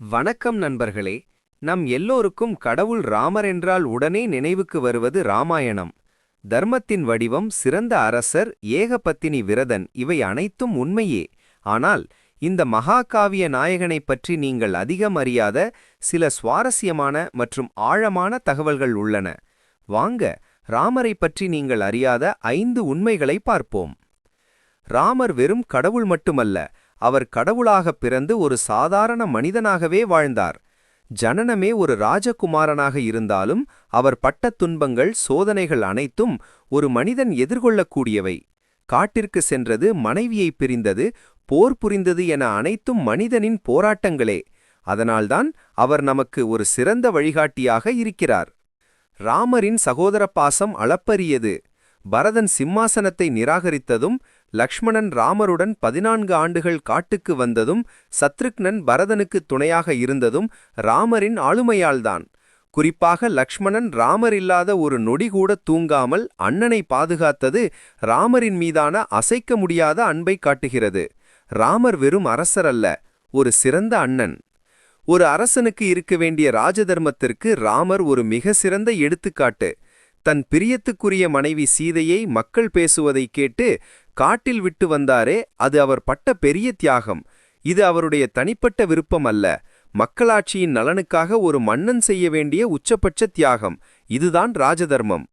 வணக்கம் நண்பர்களே நம் எல்லோருக்கும் கடவுள் ராமர் என்றால் உடனே நினைவுக்கு வருவது ராமாயணம். தர்மத்தின் வடிவம் சிறந்த அரசர் ஏகபத்தினி விரதன் இவை அனைத்தும் உண்மையே. ஆனால் இந்த மகாகாவிய நாயகனைப் பற்றி நீங்கள் அதிகம் அறியாத சில சுவாரஸ்யமான மற்றும் ஆழமான தகவல்கள் உள்ளன. வாங்க ராமரைப் பற்றி நீங்கள் அறியாத ஐந்து உண்மைகளை பார்ப்போம். ராமர் வெறும் கடவுள் மட்டுமல்ல அவர் கடவுளாகப் பிறந்து ஒரு சாதாரண மனிதனாகவே வாழ்ந்தார். ஜனனமே ஒரு ராஜகுமாரனாக இருந்தாலும் அவர் பட்ட துன்பங்கள் சோதனைகள் அனைத்தும் ஒரு மனிதன் எதிர்கொள்ளக்கூடியவை. காட்டிற்கு சென்றது மனைவியைப் பிரிந்தது போர் புரிந்தது என அனைத்தும் மனிதனின் போராட்டங்களே. அதனால்தான் அவர் நமக்கு ஒரு சிறந்த வழிகாட்டியாக இருக்கிறார். ராமரின் சகோதர பாசம் அளப்பரியது. பரதன் சிம்மாசனத்தை நிராகரித்ததும் லக்ஷ்மணன் ராமருடன் பதினான்கு ஆண்டுகள் காட்டுக்கு வந்ததும் சத்ருக்னன் பரதனுக்கு துணையாக இருந்ததும் ராமரின் ஆளுமையால்தான். குறிப்பாக லக்ஷ்மணன் ராமர் இல்லாத ஒரு நொடி கூட தூங்காமல் அண்ணனை பாதுகாத்தது ராமரின் மீதான அசைக்க முடியாத அன்பை காட்டுகிறது. ராமர் வெறும் அரசர் அல்ல ஒரு சிறந்த அண்ணன். ஒரு அரசனுக்கு இருக்க வேண்டிய ராஜதர்மத்திற்கு ராமர் ஒரு மிக சிறந்த எடுத்துக்காட்டு. தன் பிரியத்துக்குரிய மனைவி சீதையை மக்கள் பேசுவதை கேட்டு காட்டில் விட்டு வந்தாரே அது அவர் பட்ட பெரிய தியாகம். இது அவருடைய தனிப்பட்ட விருப்பம் அல்ல. மக்களாட்சியின் நலனுக்காக ஒரு மன்னன் செய்ய வேண்டிய உச்சபட்ச தியாகம். இதுதான் ராஜதர்மம்.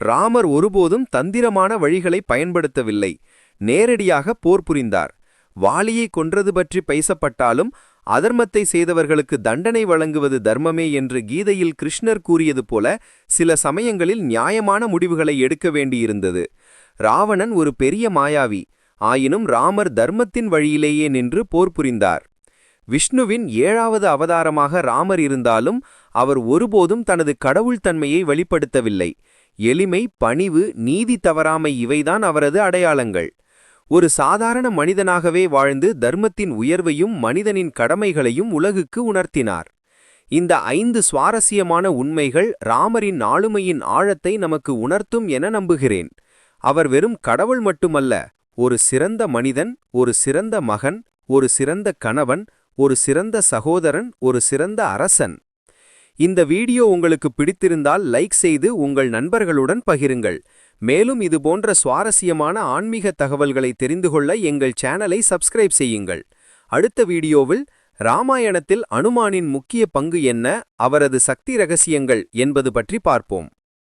ராமர் ஒருபோதும் தந்திரமான வழிகளை பயன்படுத்தவில்லை. நேரடியாக போர் புரிந்தார். வாளியை கொன்றது பற்றி பேசப்பட்டாலும் அதர்மத்தை செய்தவர்களுக்கு தண்டனை வழங்குவது தர்மமே என்று கீதையில் கிருஷ்ணர் கூறியது போல சில சமயங்களில் நியாயமான முடிவுகளை எடுக்க வேண்டியிருந்தது. ராவணன் ஒரு பெரிய மாயாவி ஆயினும் ராமர் தர்மத்தின் வழியிலேயே நின்று போர் புரிந்தார். விஷ்ணுவின் ஏழாவது அவதாரமாக ராமர் இருந்தாலும் அவர் ஒருபோதும் தனது கடவுள் தன்மையை வெளிப்படுத்தவில்லை. எளிமை பணிவு நீதி தவறாமை இவைதான் அவரது அடையாளங்கள். ஒரு சாதாரண மனிதனாகவே வாழ்ந்து தர்மத்தின் உயர்வையும் மனிதனின் கடமைகளையும் உலகுக்கு உணர்த்தினார். இந்த ஐந்து சுவாரஸ்யமான உண்மைகள் ராமரின் ஆளுமையின் ஆழத்தை நமக்கு உணர்த்தும் என நம்புகிறேன். அவர் வெறும் கடவுள் மட்டுமல்ல ஒரு சிறந்த மனிதன் ஒரு சிறந்த மகன் ஒரு சிறந்த கணவன் ஒரு சிறந்த சகோதரன் ஒரு சிறந்த அரசன். இந்த வீடியோ உங்களுக்கு பிடித்திருந்தால் லைக் செய்து உங்கள் நண்பர்களுடன் பகிருங்கள். மேலும் இதுபோன்ற சுவாரஸ்யமான ஆன்மீக தகவல்களை தெரிந்து கொள்ள எங்கள் சேனலை சப்ஸ்கிரைப் செய்யுங்கள். அடுத்த வீடியோவில் ராமாயணத்தில் அனுமானின் முக்கிய பங்கு என்ன அவரது சக்தி ரகசியங்கள் என்பது பற்றி பார்ப்போம்.